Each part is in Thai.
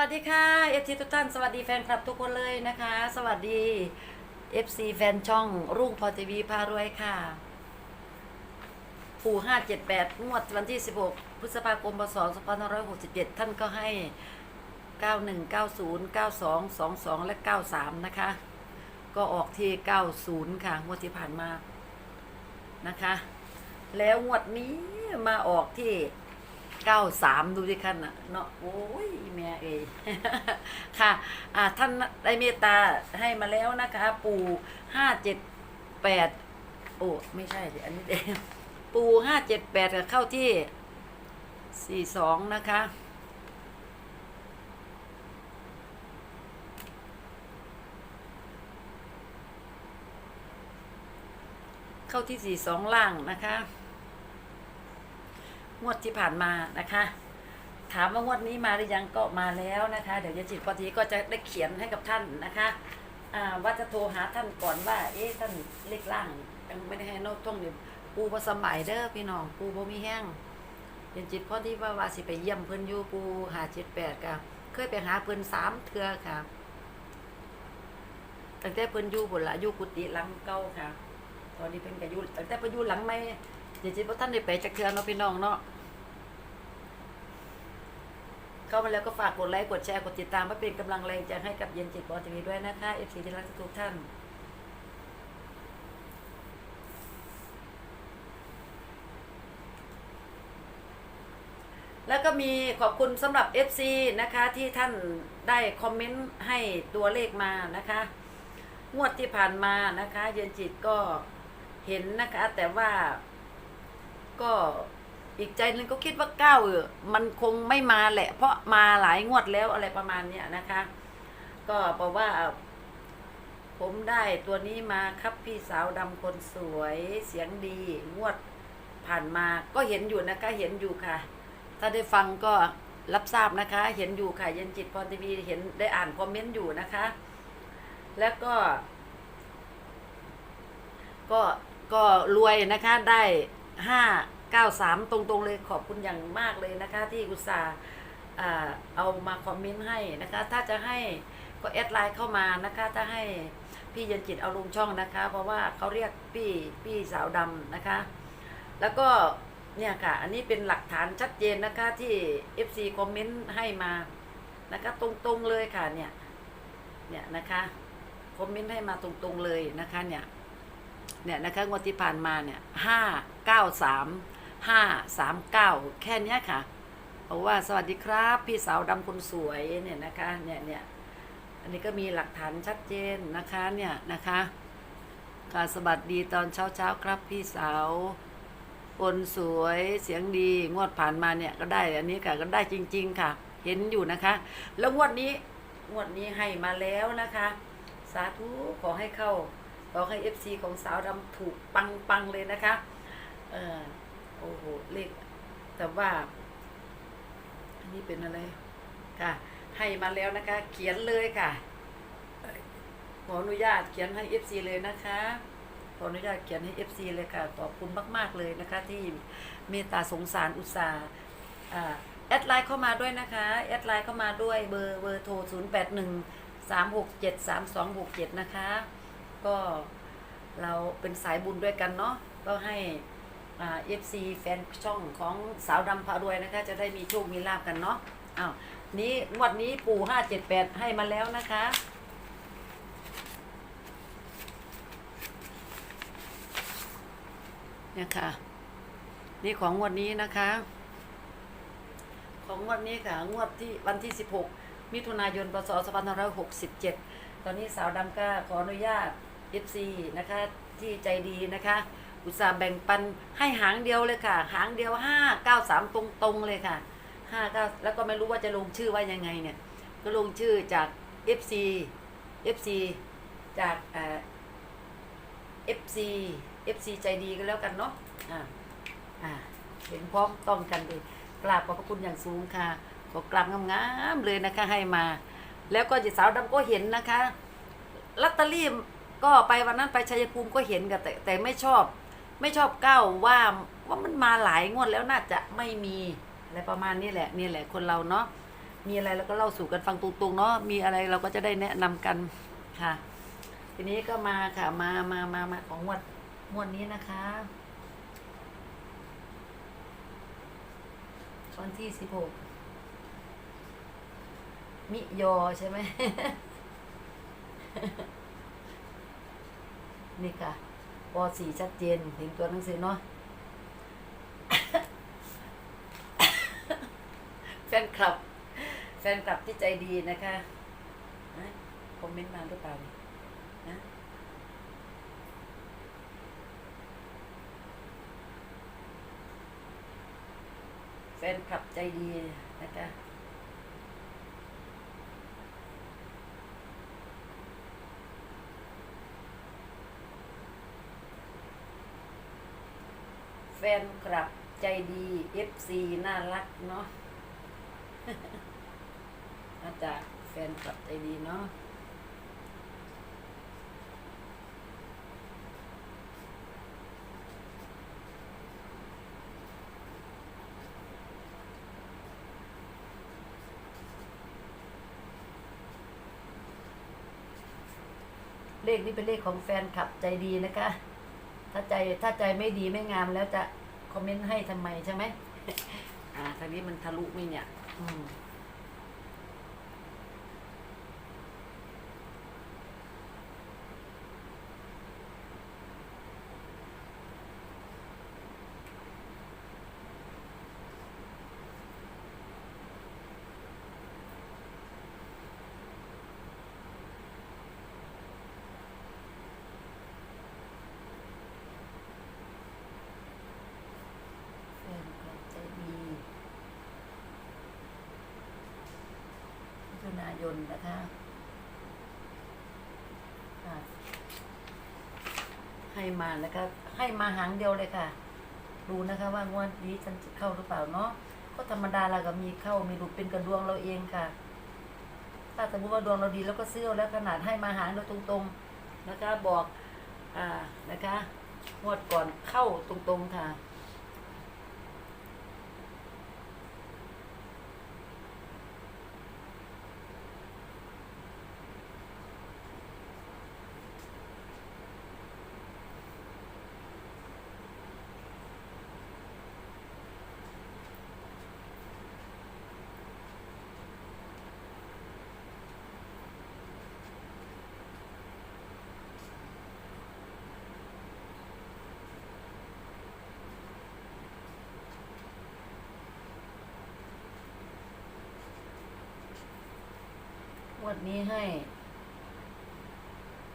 วัสดีค่ะเอฟซีทุกท่านสวัสดีแฟนคลับทุกคนเลยนะคะ สวัสดี FC แฟนช่องรุ่งพอทีวีพารวยค่ะปู่578งวดวันที่16พฤษภาคมพศ2567ท่านก็ให้91 90 92 22และ93นะคะ ก็ออกที่90ค่ะ งวดที่ผ่านมานะคะ แล้วงวดนี้มาออกที่ 93ดูดิคันน่ะเนาะโอ้ยแม่เอยค่ะ อ่าท่านได้เมตตาให้มาแล้วนะคะ ปู่578โอ้ไม่ใช่ดิอันนี้เดงปู่578ก็เข้าที่42นะคะเข้าที่42ล่างนะคะ งวดที่ผ่านมานะคะ ถามว่างวดนี้มาหรือยังก็มาแล้วนะคะ เดี๋ยวยายจิตปทีก็จะได้เขียนให้กับท่านนะคะว่าจะโทรหาท่านก่อนว่า เอ๊ะท่านเล็กล่างยังไม่ได้ให้น้ตท่องเดียวปูผสมัยเด้อพี่น้องปูบ่มีแห้งยายจิตพอที่ว่าว่าสิไปเยี่ยมเพิ่นอยู่ปูหาเจ็ดแปดค่ะเคยไปหาเพิ่นสามเทือค่ะตั้งแต่เพิ่นอยู่บนละอยู่กุฏิหลังเก่าค่ะ ตอนนี้เพิ่นก็อยู่ตั้งแต่เพิ่นอยู่หลังไม่ยายจิตว่าท่านได้ไปจักเทือเนาะพี่น้องเนาะ เข้ามาแล้วก็ฝากกดไลค์กดแชร์กดติดตามเพื่อเป็นกำลังแรงใจให้กับเย็นจิตบอลทีวีด้วยนะคะเอฟซีที่รักทุกท่านแล้วก็มีขอบคุณสำหรับ FC นะคะที่ท่านได้คอมเมนต์ให้ตัวเลขมานะคะ งวดที่ผ่านมานะคะ เย็นจิตก็เห็นนะคะ แต่ว่าก็ อีกใจหนึงก็คิดว่าเก้าเออมันคงไม่มาแหละ เพราะมาหลายงวดแล้วอะไรประมาณเนี้ยนะคะ ก็บอกว่า ผมได้ตัวนี้มาครับพี่สาวดำคนสวยเสียงดีงวดผ่านมาก็เห็นอยู่นะคะเห็นอยู่ค่ะ ถ้าได้ฟังก็รับทราบนะคะ เห็นอยู่ค่ะเย็นจิตพรทีวีเห็นได้อ่านคอมเมนต์อยู่นะคะ แล้วก็ ก็ก็รวยนะคะได้ห้า เก้าสามตรงๆเลยขอบคุณอย่างมากเลยนะคะ ที่อุตส่าห์อ่าเอามาคอมเมนต์ให้นะคะ ถ้าจะให้ก็แอดไลน์เข้ามานะคะ ถ้าให้พี่เย็นจิตเอาลงช่องนะคะ เพราะว่าเขาเรียกพี่พี่สาวดำนะคะ แล้วก็เนี่ยค่ะ อันนี้เป็นหลักฐานชัดเจนนะคะที่ FC คอมเมนต์ให้มานะคะ ตรงๆเลยค่ะเนี่ยเนี่ยนะคะคอมเมนต์ให้มาตรงๆเลยนะคะเนี่ยเนี่ยนะคะงวดที่ผ่านมาเนี่ยห้าเก้าสาม ห้าสามเก้าแค่นี้ค่ะบอกว่าสวัสดีครับ พี่สาวดำคนสวยเนี่ยนะคะเนี่ยเนี่ยอันนี้ก็มีหลักฐานชัดเจนนะคะเนี่ยนะคะค่ะสวัสดีตอนเช้าเช้าๆครับพี่สาวคนสวยเสียงดีงวดผ่านมาเนี่ยก็ได้อันนี้ค่ะก็ได้จริง ๆ ค่ะ เห็นอยู่นะคะ แล้วงวดนี้งวดนี้ให้มาแล้วนะคะ สาธุขอให้เข้าขอให้เอฟซีของสาวดำถูกปังปังๆเลยนะคะ เออ โอ้โหเลขแต่ว่า อันนี้เป็นอะไร ค่ะ ให้มาแล้วนะคะ เขียนเลยค่ะ ขออนุญาตเขียนให้เอฟซีเลยนะคะ ขออนุญาตเขียนให้เอฟซีเลยค่ะ ขอบคุณมาก ๆ เลยนะคะ ที่เมตตาสงสารอุตสาห์อ่าแอดไลน์เข้ามาด้วยนะคะ แอดไลน์เข้ามาด้วยเบอร์เบอร์โทร 0 8 1 3 6 7 3 2 6 7 นะคะ ก็เราเป็นสายบุญด้วยกันเนาะก็ให้ เอ่า FC แฟนช่องของสาวดำพารวยนะคะ จะได้มีโชคมีลาบกันเนาะอ้าวนี้งวันนี้ปู่ห้าเจ็ดแปดให้มาแล้วนะคะ เนี่ยค่ะ นี่ของงวดนี้นะคะ ของงวดนี้ค่ะ งวดที่วันที่16มิถุนายนพศ2567ตอนนี้สาวดำก็ขออนุญาต FC นะคะ ที่ใจดีนะคะ อุตส่าห์แบ่งปันให้หางเดียวเลยค่ะ หางเดียว593ตรงๆเลยค่ะ59แล้วก็ไม่รู้ว่าจะลงชื่อว่ายังไงเนี่ย ก็ลงชื่อจาก FC FC จากเอ่อ FC FC ใจดีก็แล้วกันเนาะอ่าอ่าเห็นพร้อมต้องกันเลยกราบขอบพระคุณอย่างสูงค่ะขอกราบงามๆเลยนะคะให้มา แล้วก็จิตสาวดำก็เห็นนะคะลอตเตอรี่ก็ไปวันนั้นไปชัยภูมิก็เห็นกันแต่แต่ไม่ชอบ ไม่ชอบก้าวว่าว่ามันมาหลายงวดแล้วน่าจะไม่มีอะไรประมาณนี้แหละนี่แหละคนเราเนาะมีอะไรเราก็เล่าสู่กันฟังตรงๆเนาะมีอะไรเราก็จะได้แนะนำกันค่ะ ทีนี้ก็มาค่ะมามามามาของงวดงวดนี้นะคะวันที่สิบหกมิยอใช่ไหมนี่ค่ะ ปสี่ชัดเจนเห็นตัวหนังสือเนาะแฟนคลับ แฟนคลับที่ใจดีนะคะคอมเมนต์มาหรือเปล่านะแฟนคลับใจดีนะคะ ฟนคลับใจดี FC น่ารักเนาะมาจากแฟนคลับใจดีเนาะเลขนี้เป็นเลขของแฟนคลับใจดีนะคะ ถ้าใจถ้าใจไม่ดีไม่งามแล้วจะคอมเมนต์ให้ทำไมใช่ไหมอ่าทางนี้มันทะลุไหมเนี่ย อืม แฟนคลับใจดีมิถุ นนะคะให้มานะคะ ให้มาหางเดียวเลยค่ะ ดูนะคะว่างวดนี้ฉันจะเข้าหรือเปล่าเนาะก็ธรรมดาเราก็มีเข้ามีหลุดเป็นกระดวงเราเองค่ะ ถ้าสมมติว่าดวงเราดีแล้วก็ซื้อแล้วขนาดให้มาหางเราตรงๆนะคะบอกอ่านะคะงวดก่อนเข้าตรงๆค่ะ วันนี้ให้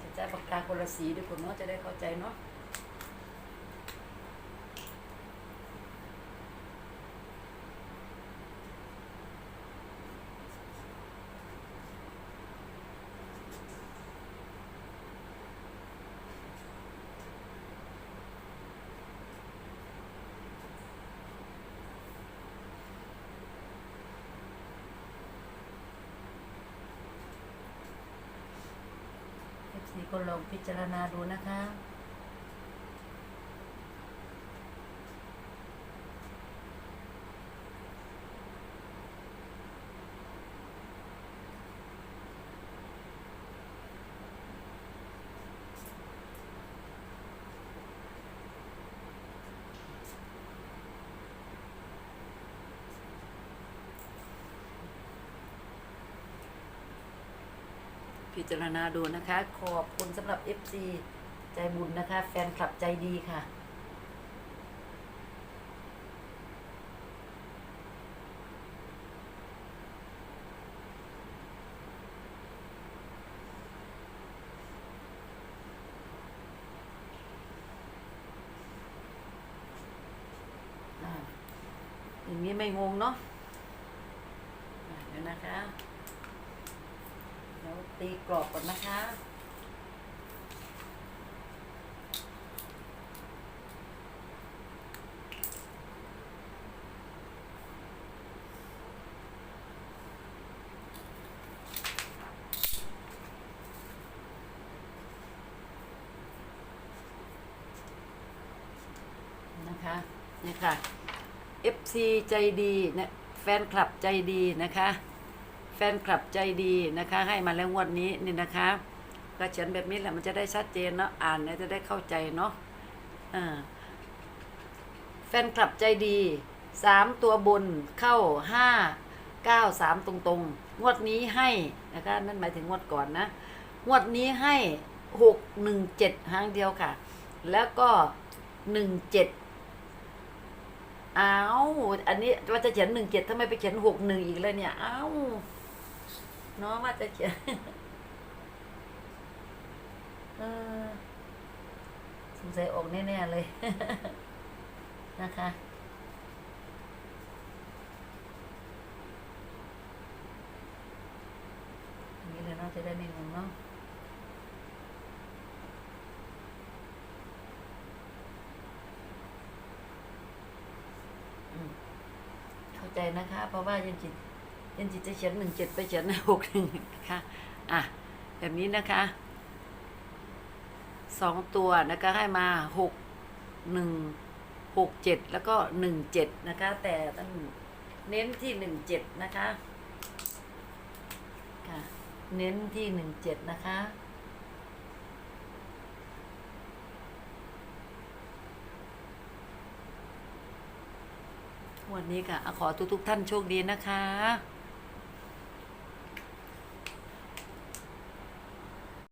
จะจ้าปากกาคนละสีด้วยคนเนาะจะได้เข้าใจเนาะ็ลองพิจารณาดูนะคะ พิจารณาดูนะคะ ขอบคุณสำหรับ FC ใจบุญนะคะ แฟนคลับใจดีค่ะอ่าอย่างนี้ไม่งงเนาะอ่าเดี๋ยวนะคะ ตีกรอบก่อนนะคะ นะคะเนี่ยค่ะ FC ใจดีนะแฟนคลับใจดีนะคะ แฟนคลับใจดีนะคะ ให้มาแล้วงวดนี้นี่นะคะก็เขียนแบบนี้แหละมันจะได้ชัดเจนเนาะอ่านเนี่ยจะได้เข้าใจเนาะแฟนคลับใจดีสามตัวบนเข้าห้าเก้าสามตรงๆ งวดนี้ให้นะคะนั่นหมายถึงงวดก่อนนะงวดนี้ให้หกหนึ่งเจ็ดหางเดียวค่ะ แล้วก็หนึ่งเจ็ดอ้าวอันนี้ว่าจะเขียนหนึ่งเจ็ดทำไมไปเขียนหกหนึ่งอีกเลยเนี่ยอ้าว นาะว่าจะเขียนเออสงสัยออกแน่ ๆ เลย นะคะอย่างนี้เลยเนาะจะได้ไม่งงเนาะเข้าใจนะคะ เพราะว่ายันจิต ยันจิตจะเขียนหนึ่งเจ็ดไปเขียนหกหนึ่งนะคะอะแบบนี้นะคะสองตัวนะคะให้มาหกหนึ่งหกเจ็ดแล้วก็หนึ่งเจ็ดนะคะ แต่ต้องเน้นที่หนึ่งเจ็ดนะคะค่ะเน้นที่หนึ่งเจ็ดนะคะวันนี้ค่ะ ขอทุกๆท่านโชคดีนะคะ